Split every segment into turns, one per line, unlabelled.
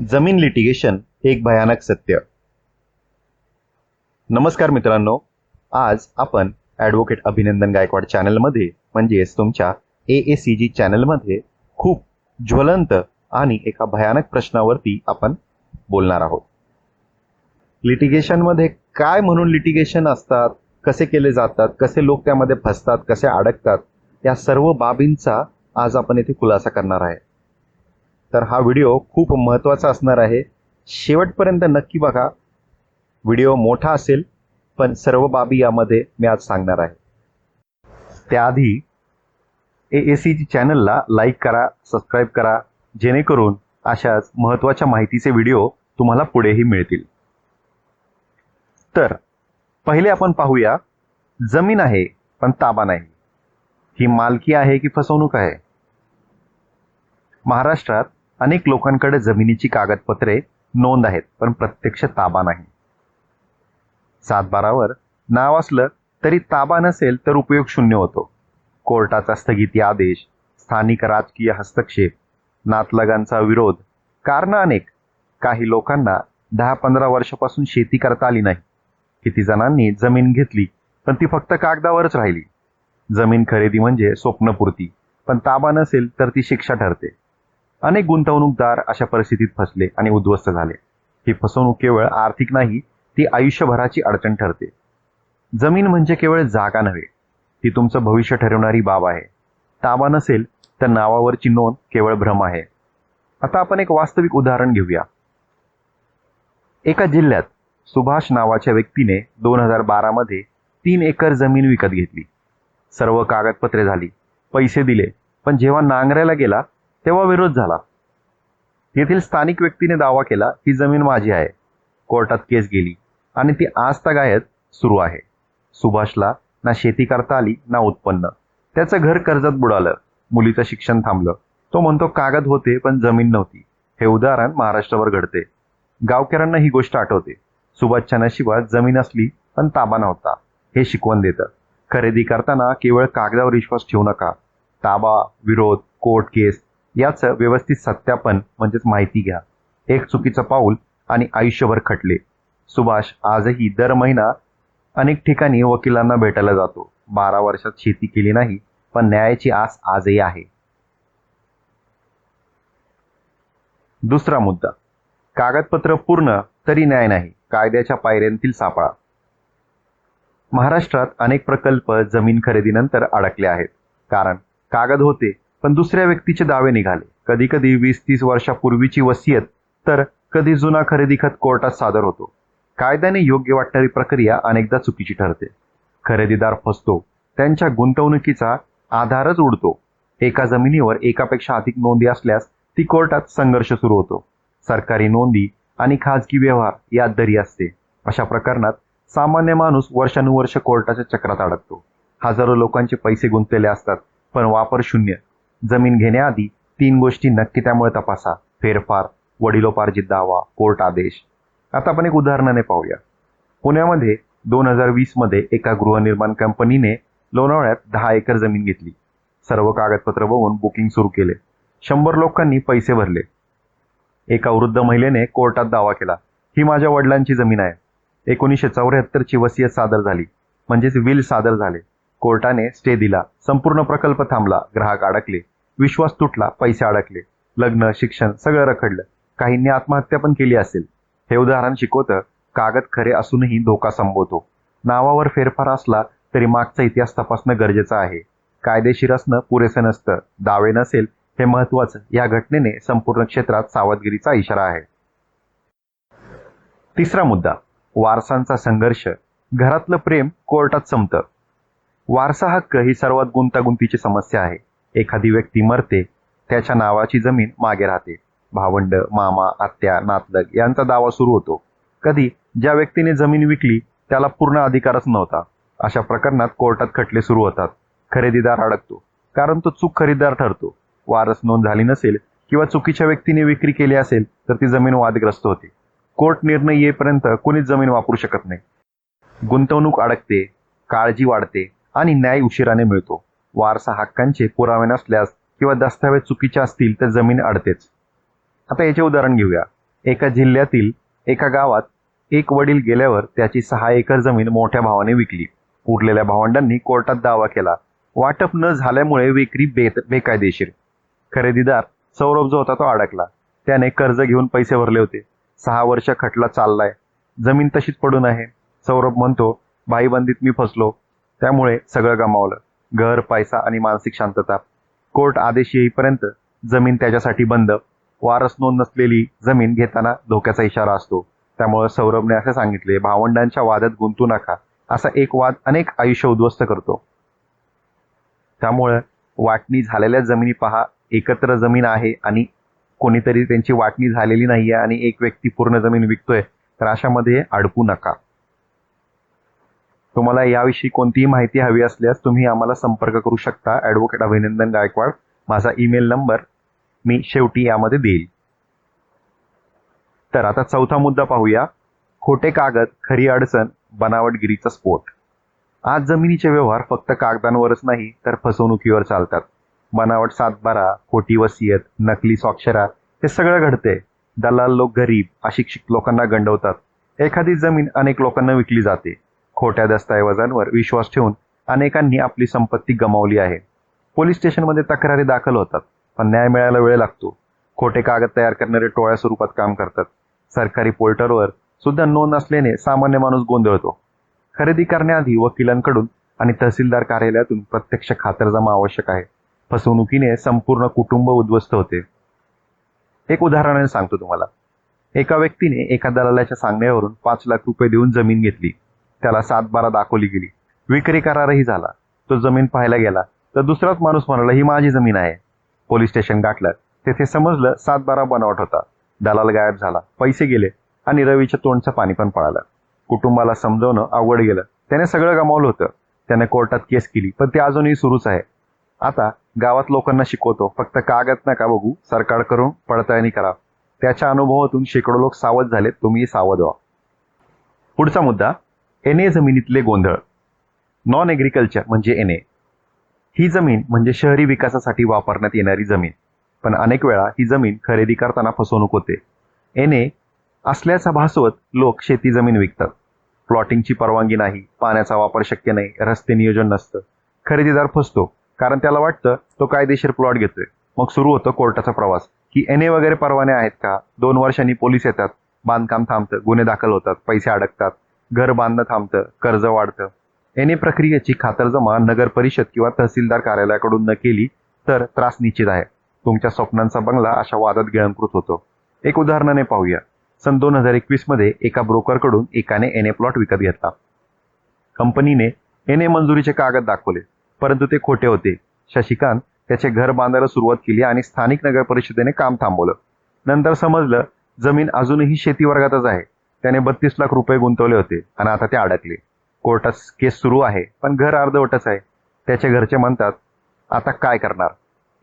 जमीन लिटिगेशन एक भयानक सत्य. नमस्कार मित्रांनो आज आपण ॲडव्होकेट अभिनंदन गायकवाड चॅनलमध्ये म्हणजेच तुमच्या ए ए सी जी चॅनलमध्ये खूप ज्वलंत आणि एका भयानक प्रश्नावरती आपण बोलणार आहोत. लिटिगेशनमध्ये काय म्हणून लिटिगेशन असतात कसे केले जातात कसे लोक त्यामध्ये फसतात कसे अडकतात या सर्व बाबींचा आज आपण येथे खुलासा करणार आहे. तर हा व्हिडिओ खूप महत्त्वाचा असणार आहे. शेवटपर्यंत नक्की बघा. व्हिडिओ मोठा असेल पण सर्व बाबी यामध्ये मी आज सांगणार आहे. त्याआधी ए ए सी जी चॅनलला लाईक करा सबस्क्राईब करा जेणेकरून अशाच महत्त्वाच्या माहितीचे व्हिडिओ तुम्हाला पुढेही मिळतील. तर पहिले आपण पाहूया जमीन आहे पण ताबा नाही. ही मालकी आहे की फसवणूक आहे? महाराष्ट्रात अनेक लोकांकडे जमिनीची कागदपत्रे नोंद आहेत पण प्रत्यक्ष ताबा नाही. सातबारावर नाव असलं तरी ताबा नसेल तर उपयोग शून्य होतो. कोर्टाचा स्थगिती आदेश स्थानिक राजकीय हस्तक्षेप नातलगांचा विरोध कारणं अनेक. काही लोकांना दहा पंधरा वर्षापासून शेती करता आली नाही. किती जणांनी जमीन घेतली पण ती फक्त कागदावरच राहिली. जमीन खरेदी म्हणजे स्वप्नपूर्ती पण ताबा नसेल तर ती शिक्षा ठरते. अनेक गुंतवणूकदार अशा परिस्थितीत फसले आणि उद्ध्वस्त झाले. ही फसवणूक केवळ आर्थिक नाही ती आयुष्यभराची अडचण ठरते. जमीन म्हणजे केवळ जागा नव्हे ती तुमचं भविष्य ठरवणारी बाब आहे. ताबा नसेल तर नावावरची नोंद केवळ भ्रम आहे. आता आपण एक वास्तविक उदाहरण घेऊया. एका जिल्ह्यात सुभाष नावाच्या व्यक्तीने दोन हजार बारामध्ये तीन एकर जमीन विकत घेतली. सर्व कागदपत्रे झाली पैसे दिले पण जेव्हा नांगरायला गेला तेव्हा विरोध झाला. येथील स्थानिक व्यक्तीने दावा केला ही जमीन माझी आहे. कोर्टात केस गेली आणि ती आज तगायत सुरू आहे. सुभाषला ना शेती करता आली ना उत्पन्न. त्याचं घर कर्जात बुडालं. मुलीचं शिक्षण थांबलं. तो म्हणतो कागद होते पण जमीन नव्हती. हे उदाहरण महाराष्ट्रावर घडते. गावकऱ्यांना ही गोष्ट आठवते. सुभाषच्या नशिबात जमीन असली पण ताबा नव्हता. हे शिकवण देतं. खरेदी करताना केवळ कागदावर विश्वास ठेवू नका. ताबा विरोध कोर्ट केस याचं व्यवस्थित सत्यापन म्हणजेच माहिती घ्या. एक चुकीचं पाऊल आणि आयुष्यभर खटले. सुभाष आजही दर महिना अनेक ठिकाणी वकिलांना भेटायला जातो. बारा वर्षात शेती केली नाही पण न्यायाची आस आजही आहे. दुसरा मुद्दा. कागदपत्र पूर्ण तरी न्याय नाही. कायद्याच्या पायऱ्यांतील सापळा. महाराष्ट्रात अनेक प्रकल्प जमीन खरेदीनंतर अडकले आहेत. कारण कागद होते पण दुसऱ्या व्यक्तीचे दावे निघाले. कधी कधी वीस तीस वर्षापूर्वीची वसियत तर कधी जुना खरेदी खत कोर्टात सादर होतो. कायद्याने योग्य वाटणारी प्रक्रिया अनेकदा चुकीची ठरते. खरेदीदार फसतो. त्यांच्या गुंतवणुकीचा आधारच उडतो. एका जमिनीवर एकापेक्षा अधिक नोंदी असल्यास ती कोर्टात संघर्ष सुरू होतो. सरकारी नोंदी आणि खाजगी व्यवहार यात दरी असते. अशा प्रकरणात सामान्य माणूस वर्षानुवर्ष कोर्टाच्या चक्रात अडकतो. हजारो लोकांचे पैसे गुंतलेले असतात पण वापर शून्य. जमीन घेण्याआधी तीन गोष्टी नक्की त्यामुळे तपासा. फेरफार वडिलोपार्जित दावा कोर्ट आदेश. आता आपण एक उदाहरणाने पाहूया. पुण्यामध्ये दोन हजार वीसमध्ये एका गृहनिर्माण कंपनीने लोणावळ्यात दहा एकर जमीन घेतली. सर्व कागदपत्र बघून बुकिंग सुरू केले. शंभर लोकांनी पैसे भरले. एका वृद्ध महिलेने कोर्टात दावा केला ही माझ्या वडिलांची जमीन आहे. एकोणीसशे चौऱ्याहत्तरची वसियत सादर झाली. म्हणजेच विल सादर झाले. कोर्टाने स्टे दिला. संपूर्ण प्रकल्प थांबला. ग्राहक अडकले. विश्वास तुटला पैसे अडकले लग्न शिक्षण सगळं रखडलं. काहींनी आत्महत्या पण केली असेल. हे उदाहरण शिकवतं कागद खरे असूनही धोका संभवतो. नावावर फेरफार असला तरी मागचा इतिहास तपासणं गरजेचं आहे. कायदेशीर असणं पुरेसं नसतं. दावे नसेल हे महत्वाचं या घटनेने संपूर्ण क्षेत्रात सावधगिरीचा इशारा आहे. तिसरा मुद्दा वारसांचा संघर्ष. घरातलं प्रेम कोर्टात संपतं. वारसा हक्क ही सर्वात गुंतागुंतीची समस्या आहे. एखादी व्यक्ती मरते त्याच्या नावाची जमीन मागे राहते. भावंड मामा आत्या नातलग यांचा दावा सुरू होतो. कधी ज्या व्यक्तीने जमीन विकली त्याला पूर्ण अधिकारच नव्हता. अशा प्रकरणात कोर्टात खटले सुरू होतात. खरेदीदार अडकतो कारण तो चूक खरेदीदार ठरतो. वारस नोंद झाली नसेल किंवा चुकीच्या व्यक्तीने विक्री केली असेल तर ती जमीन वादग्रस्त होते. कोर्ट निर्णय येईपर्यंत कोणीच जमीन वापरू शकत नाही. गुंतवणूक अडकते काळजी वाढते आणि न्याय उशिराने मिळतो. वारसा हक्कांचे पुरावे नसल्यास किंवा दस्तावेज चुकीचे असतील तर जमीन अडतेच. आता याचे उदाहरण घेऊया. एका जिल्ह्यातील एका गावात एक वडील गेल्यावर त्याची सहा एकर जमीन मोठ्या भावाने विकली. उरलेल्या भावंडांनी कोर्टात दावा केला. वाटप न झाल्यामुळे विक्री बेत बेकायदेशीर. खरेदीदार सौरभ जो होता तो अडकला. त्याने कर्ज घेऊन पैसे भरले होते. सहा वर्ष खटला चाललाय. जमीन तशीच पडून आहे. सौरभ म्हणतो भाईबंदीत मी फसलो. त्यामुळे सगळं गमावलं. घर पैसा आणि मानसिक शांतता. कोर्ट आदेश येईपर्यंत जमीन त्याच्यासाठी बंद. वारस नोंद नसलेली जमीन घेताना धोक्याचा इशारा असतो. त्यामुळे सौरभने असे सांगितले भावंडांच्या वादात गुंतू नका. असा एक वाद अनेक आयुष्य उद्ध्वस्त करतो. त्यामुळे वाटणी झालेल्या जमिनी पहा एकत्र जमीन आहे आणि कोणीतरी त्यांची वाटणी झालेली नाहीये आणि एक व्यक्ती पूर्ण जमीन विकतोय तर अशामध्ये अडकू नका. तुम्हाला याविषयी कोणतीही माहिती हवी असल्यास तुम्ही आम्हाला संपर्क करू शकता. ॲडव्होकेट अभिनंदन गायकवाड. माझा ईमेल नंबर मी शेवटी यामध्ये देईल. तर आता चौथा मुद्दा पाहूया. खोटे कागद खरी अडचण बनावटगिरीचा स्फोट. आज जमिनीचे व्यवहार फक्त कागदांवरच नाही तर फसवणुकीवर चालतात. बनावट सातबारा खोटी वसियत नकली स्वाक्षरा हे सगळं घडते. दलाल लोक गरीब अशिक्षित लोकांना गंडवतात. एखादी जमीन अनेक लोकांना विकली जाते. खोट्या दस्तऐवजांवर विश्वास ठेवून अनेकांनी आपली संपत्ती गमावली आहे. पोलीस स्टेशनमध्ये तक्रारी दाखल होतात पण न्याय मिळायला वेळ लागतो. खोटे कागद तयार करणारे टोळ्या स्वरूपात काम करतात. सरकारी पोर्टलवर सुद्धा नोंद असल्याने सामान्य माणूस गोंधळतो. खरेदी करण्याआधी वकिलांकडून आणि तहसीलदार कार्यालयातून प्रत्यक्ष खातरजमा आवश्यक आहे. फसवणुकीने संपूर्ण कुटुंब उद्ध्वस्त होते. एक उदाहरण सांगतो तुम्हाला. एका व्यक्तीने एका दलालाच्या सांगण्यावरून पाच लाख रुपये देऊन जमीन घेतली. त्याला सात बारा दाखवली गेली. विक्री करारही झाला. तो जमीन पाहायला गेला. तर दुसराच माणूस म्हणाला ही माझी जमीन आहे. पोलीस स्टेशन गाठलं. तेथे समजलं सात बारा बनावट होता. दलाल गायब झाला. पैसे गेले आणि रवीच्या तोंडचं पाणी पण पळालं. कुटुंबाला समजवणं अवघड गेलं. त्याने सगळं गमावलं होतं. त्याने कोर्टात केस केली पण ते अजूनही सुरूच आहे. आता गावात लोकांना शिकवतो. फक्त कागद नका बघू. सरकार करून पडताळणी करा. त्याच्या अनुभवातून शेकडो लोक सावध झाले तुम्ही सावध व्हा. पुढचा मुद्दा एन ए जमिनीतले गोंधळ. नॉन ॲग्रिकल्चर म्हणजे एन ए. ही जमीन म्हणजे शहरी विकासासाठी वापरण्यात येणारी जमीन. पण अनेक वेळा ही जमीन खरेदी करताना फसवणूक होते. एन ए असल्याचा भासवत लोक शेती जमीन विकतात. प्लॉटिंगची परवानगी नाही पाण्याचा वापर शक्य नाही रस्ते नियोजन नसतं. खरेदीदार फसतो कारण त्याला वाटतं तो कायदेशीर प्लॉट घेतोय. मग सुरू होतो कोर्टाचा प्रवास. की एन ए वगैरे परवाने आहेत का? दोन वर्षांनी पोलीस येतात बांधकाम थांबतं गुन्हे दाखल होतात पैसे अडकतात. घर बांधणं थांबतं कर्ज वाढतं. एन ए प्रक्रियेची खातरजमा नगर परिषद किंवा तहसीलदार कार्यालयाकडून न केली तर त्रास निश्चित आहे. तुमच्या स्वप्नांचा बंगला अशा वादात गिळंकृत होतो. एक उदाहरणाने पाहूया. सन दोन हजार एकवीसमध्ये एका ब्रोकरकडून एकाने एन ए प्लॉट विकत घेतला. कंपनीने एन ए मंजुरीचे कागद दाखवले परंतु ते खोटे होते. शशिकांत त्याचे घर बांधायला सुरुवात केली आणि स्थानिक नगर परिषदेने काम थांबवलं. नंतर समजलं जमीन अजूनही शेती वर्गातच आहे. त्याने बत्तीस लाख रुपये गुंतवले होते आणि आता ते अडकले. कोर्टात केस सुरू आहे पण घर अर्धवटच आहे. त्याचे घरचे म्हणतात आता काय करणार?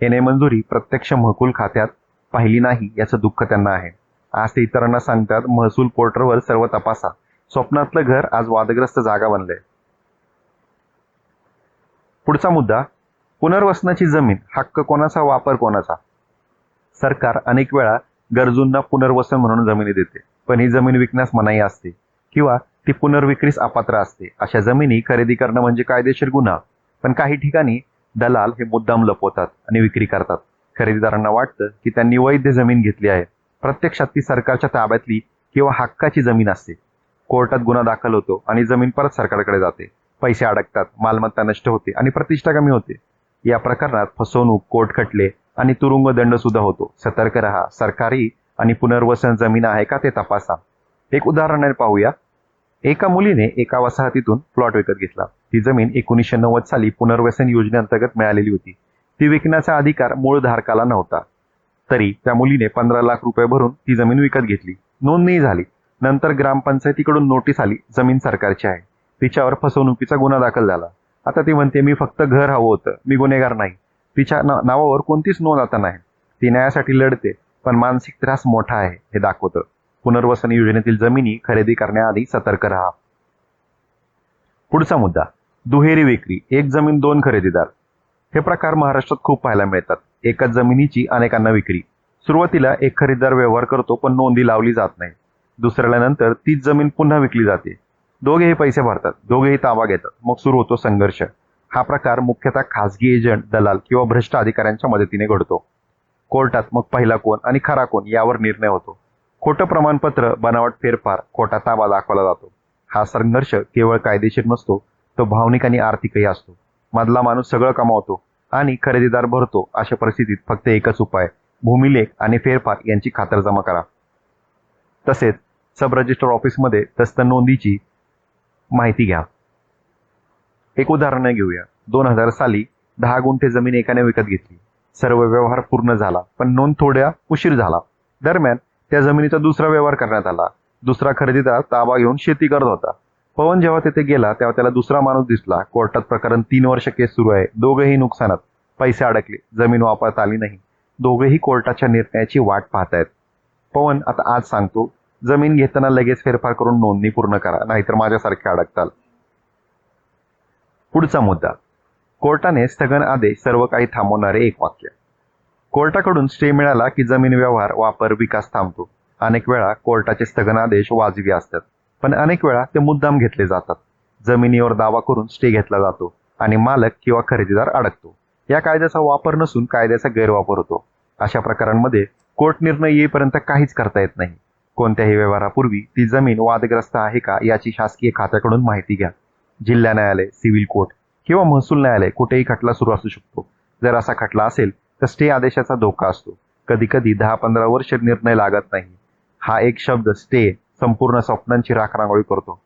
याने मंजुरी प्रत्यक्ष महसूल खात्यात पाहिली नाही याचं दुःख त्यांना आहे. आज ते इतरांना सांगतात महसूल पोर्टरवर सर्व तपासा. स्वप्नातलं घर आज वादग्रस्त जागा बनलंय. पुढचा मुद्दा पुनर्वसनाची जमीन हक्क कोणाचा वापर कोणाचा? सरकार अनेक वेळा गरजूंना पुनर्वसन म्हणून जमिनी देते. पण ही जमीन विकण्यास मनाई असते किंवा ती पुनर्विक्रीस अपात्र असते. अशा जमिनी खरेदी करणं म्हणजे कायदेशीर गुन्हा. पण काही ठिकाणी दलाल हे मुद्दाम लपवतात आणि विक्री करतात. खरेदीदारांना वाटतं की त्यांनी वैध जमीन घेतली आहे. प्रत्यक्षात ती सरकारच्या ताब्यातली किंवा हक्काची जमीन असते. कोर्टात गुन्हा दाखल होतो आणि जमीन परत सरकारकडे जाते. पैसे अडकतात मालमत्ता नष्ट होते आणि प्रतिष्ठा कमी होते. या प्रकरणात फसवणूक कोर्ट खटले आणि तुरुंग दंड सुद्धा होतो. सतर्क रहा सरकारी आणि पुनर्वसन जमीन आहे का ते तपासा. एक उदाहरण पाहूया. एका मुलीने एका वसाहतीतून प्लॉट विकत घेतला. ती जमीन एकोणीसशे नव्वद साली पुनर्वसन योजनेअंतर्गत मिळालेली होती. ती विकण्याचा अधिकार मूळ धारकाला नव्हता. तरी त्या मुलीने पंधरा लाख रुपये भरून ती जमीन विकत घेतली. नोंदणी झाली. नंतर ग्रामपंचायतीकडून नोटीस आली जमीन सरकारची आहे. तिच्यावर फसवणुकीचा गुन्हा दाखल झाला. आता ती म्हणते मी फक्त घर हवं होतं. मी गुन्हेगार नाही. तिच्या नावावर कोणतीच नोंद आता नाही. ती न्यायासाठी लढते. पण मानसिक त्रास मोठा आहे हे दाखवतं. पुनर्वसन योजनेतील जमिनी खरेदी करण्याआधी सतर्क राहा. पुढचा मुद्दा दुहेरी विक्री एक जमीन दोन खरेदीदार. हे प्रकार महाराष्ट्रात खूप पाहायला मिळतात. एकाच जमिनीची अनेकांना विक्री. सुरुवातीला एक खरेदीदार व्यवहार करतो पण नोंदी लावली जात नाही. दुसऱ्याला नंतर तीच जमीन पुन्हा विकली जाते. दोघेही पैसे भरतात दोघेही ताबा घेतात. मग सुरू होतो संघर्ष. हा प्रकार मुख्यतः खासगी एजंट दलाल किंवा भ्रष्ट अधिकाऱ्यांच्या मदतीने घडतो. कोर्टात मग पहिला कोण आणि खरा कोण यावर निर्णय होतो. खोटं प्रमाणपत्र बनावट फेरफार खोटा ताबा दाखवला जातो. हा संघर्ष केवळ कायदेशीर नसतो तो भावनिक आणि आर्थिकही असतो. मधला माणूस सगळं कमावतो आणि खरेदीदार भरतो अशा परिस्थितीत फक्त एकच उपाय भूमिलेख आणि फेरफार यांची खातरजमा करा. तसेच सब रजिस्टर ऑफिसमध्ये दस्त नोंदीची माहिती घ्या. एक उदाहरण घेऊया. दोन हजार साली दहा गुंठे जमीन एकाने विकत घेतली. सर्व व्यवहार पूर्ण झाला पण नोंद थोड्या उशीर झाला. दरम्यान त्या जमिनीचा दुसरा व्यवहार करण्यात आला. दुसरा खरेदीदार ताबा घेऊन शेती करत होता. पवन जेव्हा तिथे गेला तेव्हा त्याला दुसरा माणूस दिसला. कोर्टात प्रकरण तीन वर्ष केस सुरू आहे. दोघेही नुकसानात. पैसे अडकले. जमीन वापरता आली नाही. दोघेही कोर्टाच्या निर्णयाची वाट पाहतायत. पवन आता आज सांगतो जमीन घेताना लगेच फेरफार करून नोंदणी पूर्ण करा नाहीतर माझ्यासारखे अडकताल. पुढचा मुद्दा. कोर्टाने स्थगन आदेश सर्व काही थांबवणारे एक वाक्य. कोर्टाकडून स्टे मिळाला की जमीन व्यवहार वापर विकास थांबतो. अनेक वेळा कोर्टाचे स्थगन आदेश वाजवी असतात. पण अनेक वेळा ते मुद्दाम घेतले जातात. जमिनीवर दावा करून स्टे घेतला जातो आणि मालक किंवा खरेदीदार अडकतो. या कायद्याचा वापर नसून कायद्याचा गैरवापर होतो. अशा प्रकारांमध्ये कोर्ट निर्णय येईपर्यंत काहीच करता येत नाही. कोणत्याही व्यवहारापूर्वी ती जमीन वादग्रस्त आहे का याची शासकीय खात्याकडून माहिती घ्या. जिल्हा न्यायालय सिव्हिल कोर्ट. किंवा महसूल न्यायालय कुठेही खटला सुरू असू शकतो. जर असा खटला असेल तर स्टे आदेशाचा धोका असतो. कधी कधी दहा पंधरा वर्ष निर्णय लागत नाही. हा एक शब्द स्टे संपूर्ण स्वप्नांची राखरांगोळी करतो.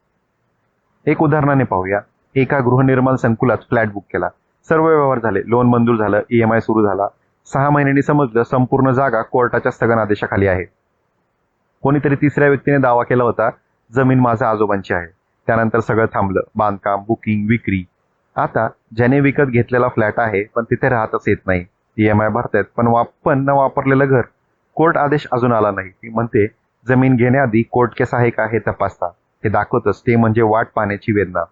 एक उदाहरणाने पाहूया. एका गृहनिर्माण संकुलात फ्लॅट बुक केला. सर्व व्यवहार झाले. लोन मंजूर झालं. ई एम आय सुरू झाला. सहा महिन्यांनी समजलं संपूर्ण जागा कोर्टाच्या स्थगन आदेशाखाली आहे. कोणीतरी तिसऱ्या व्यक्तीने दावा केला होता जमीन माझ्या आजोबांची आहे. त्यानंतर सगळं थांबलं. बांधकाम बुकिंग विक्री. आता ज्याने विकत घेतलेला फ्लॅट आहे पण तिथे राहतच येत नाही. ई एम आय भरतायत पण वाप पण न वापरलेलं घर. कोर्ट आदेश अजून आला नाही. ती म्हणते जमीन घेण्याआधी कोर्ट केस आहे का हे तपासता. हे दाखवतच ते म्हणजे वाट पाहण्याची वेदना.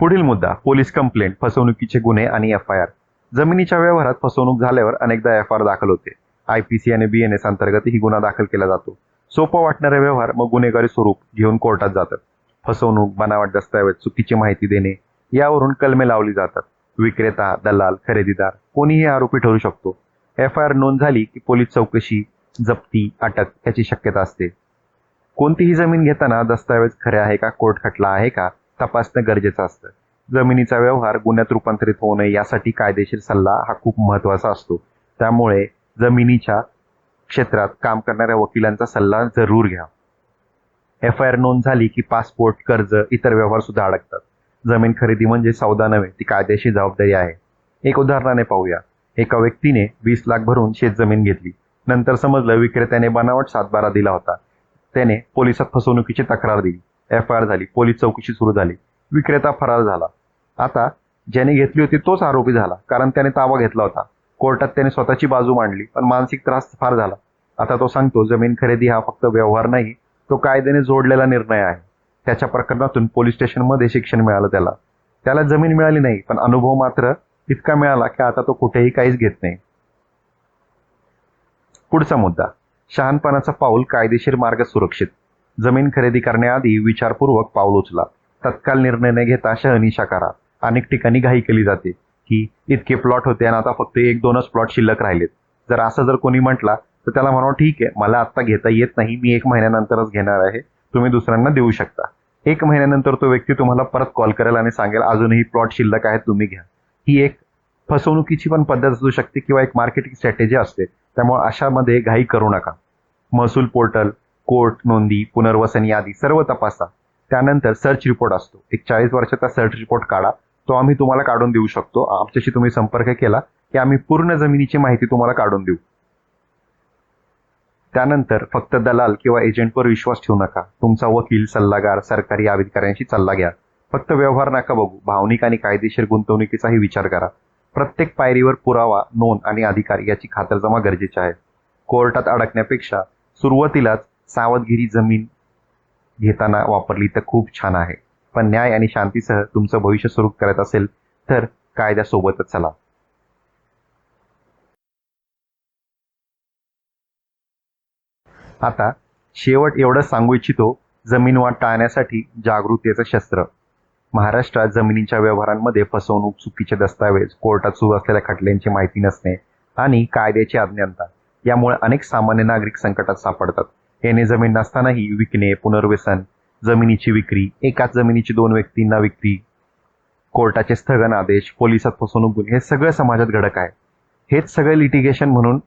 पुढील मुद्दा पोलीस कंप्लेंट फसवणुकीचे गुन्हे आणि एफ आय आर जमिनीच्या व्यवहारात फसवणूक झाल्यावर अनेकदा एफ आर दाखल होते. आय पी सी आणि बी एन एस अंतर्गत ही गुन्हा दाखल केला जातो. सोपं वाटणारे व्यवहार मग गुन्हेगारी स्वरूप घेऊन कोर्टात जातात. फसवणूक बनावट दस्तऐवज चुकीची माहिती देणे यावरून कलमे लावली जातात. विक्रेता दलाल खरेदीदार कोणीही आरोपी ठरू शकतो. एफ आय आर नोंद झाली की पोलीस चौकशी जप्ती अटक याची शक्यता असते. कोणतीही जमीन घेताना दस्तऐवज खरे आहे का कोर्ट खटला आहे का तपासणं गरजेचं असतं. जमिनीचा व्यवहार गुन्ह्यात रूपांतरित होऊ नये यासाठी कायदेशीर सल्ला हा खूप महत्त्वाचा असतो. त्यामुळे जमिनीच्या क्षेत्रात काम करणाऱ्या वकिलांचा सल्ला जरूर घ्या. एफ आय आर नोंद झाली की पासपोर्ट कर्ज इतर व्यवहार सुद्धा अडकतात. जमीन खरेदी म्हणजे सौदा नव्हे ती कायदेशीर जबाबदारी आहे. एक उदाहरणाने पाहूया. एका व्यक्तीने वीस लाख भरून शेत जमीन घेतली. नंतर समजलं विक्रेत्याने बनावट सातबारा दिला होता. त्याने पोलिसात फसवणुकीची तक्रार दिली. एफ आय आर झाली. पोलीस चौकशी सुरू झाली. विक्रेता फरार झाला. आता ज्याने घेतली होती तोच आरोपी झाला कारण त्याने ताबा घेतला होता. कोर्टात त्याने स्वतःची बाजू मांडली पण मानसिक त्रास फार झाला. आता तो सांगतो जमीन खरेदी हा फक्त व्यवहार नाही तो कायद्याने जोडलेला निर्णय आहे. त्याच्या प्रकरणातून पोलीस स्टेशनमध्ये शिक्षण मिळालं त्याला. त्याला जमीन मिळाली नाही पण अनुभव मात्र इतका मिळाला की आता तो कुठेही काहीच घेत नाही. पुढचा मुद्दा. शहाणपणाचा पाऊल कायदेशीर मार्ग सुरक्षित. जमीन खरेदी करण्याआधी विचारपूर्वक पाऊल उचला. तत्काल निर्णय न घेता शहनिशा करा अनेक ठिकाणी घाई केली जाते. की इतके प्लॉट होते आणि आता फक्त एक दोनच प्लॉट शिल्लक राहिलेत. जर असं जर कोणी म्हटला तर त्याला म्हणावं ठीक आहे मला आत्ता घेता येत नाही मी एक महिन्यानंतरच घेणार आहे तुम्ही दुसऱ्यांना देऊ शकता. एक महिन्यानंतर तो व्यक्ती तुम्हाला परत कॉल करेल आणि सांगेल अजूनही प्लॉट शिल्लक आहे तुम्ही घ्या. ही एक फसवणुकीची पण पद्धत असू शकते किंवा एक मार्केटिंग स्ट्रॅटेजी असते त्यामुळे अशामध्ये घाई करू नका. महसूल पोर्टल कोर्ट नोंदी पुनर्वसन यादी सर्व तपासा. त्यानंतर सर्च रिपोर्ट असतो. एक चाळीस वर्षाचा सर्च रिपोर्ट काढा. तो आम्ही तुम्हाला काढून देऊ शकतो. आमच्याशी तुम्ही संपर्क केला की आम्ही पूर्ण जमिनीची माहिती तुम्हाला काढून देऊ. त्यानंतर फक्त दलाल किंवा एजंटवर विश्वास ठेवू नका. तुमचा वकील सल्लागार सरकारी अधिकाऱ्यांशी सल्ला घ्या. फक्त व्यवहार नका बघू. भावनिक आणि कायदेशीर गुंतवणुकीचाही विचार करा. प्रत्येक पायरीवर पुरावा नोंद आणि अधिकार याची खातरजमा गरजेची आहे. कोर्टात अडकण्यापेक्षा सुरुवातीलाच सावधगिरी जमीन घेताना वापरली तर खूप छान आहे. पण न्याय आणि शांतीसह तुमचं भविष्य सुरू करत असेल तर कायद्यासोबतच चला. आता शेवट एवढंच सांगू इच्छितो जमीन वाद टाळण्यासाठी जागृतीचं शस्त्र. महाराष्ट्रात जमिनीच्या व्यवहारांमध्ये फसवणूक चुकीचे दस्तावेज कोर्टात सुरू असलेल्या खटल्यांची माहिती नसणे आणि कायद्याची अज्ञानता यामुळे अनेक सामान्य नागरिक संकटात सापडतात. याने जमीन नसतानाही विकणे पुनर्व्यसन जमिनीची विक्री एकाच जमिनीची दोन व्यक्तींना विक्री कोर्टाचे स्थगन आदेश पोलिसात फसवणूक गुन्हे हे सगळं समाजात घडक आहे. हेच सगळं लिटिगेशन म्हणून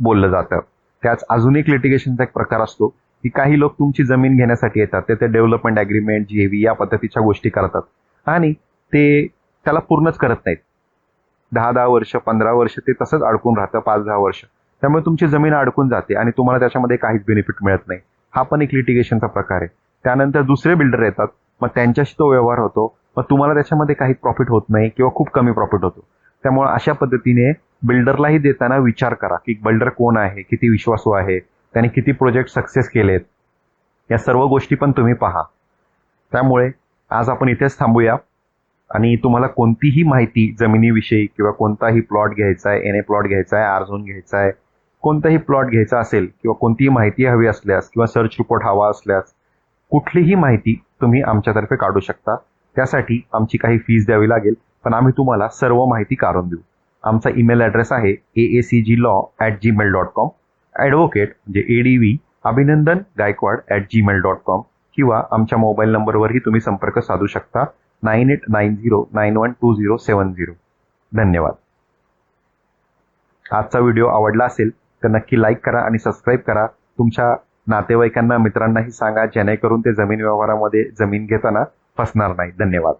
बोललं जातं. त्याच अजून एक लिटिगेशनचा एक प्रकार असतो की काही लोक तुमची जमीन घेण्यासाठी येतात ते ते डेव्हलपमेंट ॲग्रीमेंट जी हेवी या पद्धतीच्या गोष्टी करतात. आणि ते त्याला पूर्णच करत नाहीत. दहा दहा वर्ष पंधरा वर्ष ते तसंच अडकून राहतं पाच दहा वर्ष. त्यामुळे तुमची जमीन अडकून जाते आणि तुम्हाला त्याच्यामध्ये काहीच बेनिफिट मिळत नाही. हा पण एक लिटिगेशनचा प्रकार आहे. त्यानंतर दुसरे बिल्डर येतात मग त्यांच्याशी तो व्यवहार होतो मग तुम्हाला त्याच्यामध्ये काही प्रॉफिट होत नाही किंवा खूप कमी प्रॉफिट होतो. त्यामुळे अशा पद्धतीने बिल्डरलाही देताना विचार करा की बिल्डर कोण आहे किती विश्वासू आहे त्याने किती प्रोजेक्ट सक्सेस केलेत. या सर्व गोष्टी पण तुम्ही पहा. त्यामुळे आज आपण इथेच थांबूया. आणि तुम्हाला कोणतीही माहिती जमिनीविषयी किंवा कोणताही प्लॉट घ्यायचा आहे एन ए प्लॉट घ्यायचा आहे आर झोन घ्यायचा आहे कोणताही प्लॉट घ्यायचा असेल किंवा कोणतीही माहिती हवी असल्यास किंवा सर्च रिपोर्ट हवा असल्यास कुठलीही माहिती तुम्ही आमच्यातर्फे काढू शकता. त्यासाठी आमची काही फीज द्यावी लागेल पण आम्ही तुम्हाला सर्व माहिती काढून देऊ. आमचा ईमेल ॲड्रेस आहे A A C G law at Gmail dot com advocate म्हणजे A D V Abhinandan Gaikwad at Gmail dot com किंवा आमच्या मोबाईल नंबरवरही तुम्ही संपर्क साधू शकता. Nine eight nine zero nine one two zero seven zero. धन्यवाद. आजचा व्हिडिओ आवडला असेल तर नक्की लाईक करा आणि सबस्क्राईब करा. तुमच्या नातेवाईकांना मित्रांनाही सांगा जेणेकरून ते जमीन व्यवहारामध्ये जमीन घेताना फसणार नाही. धन्यवाद.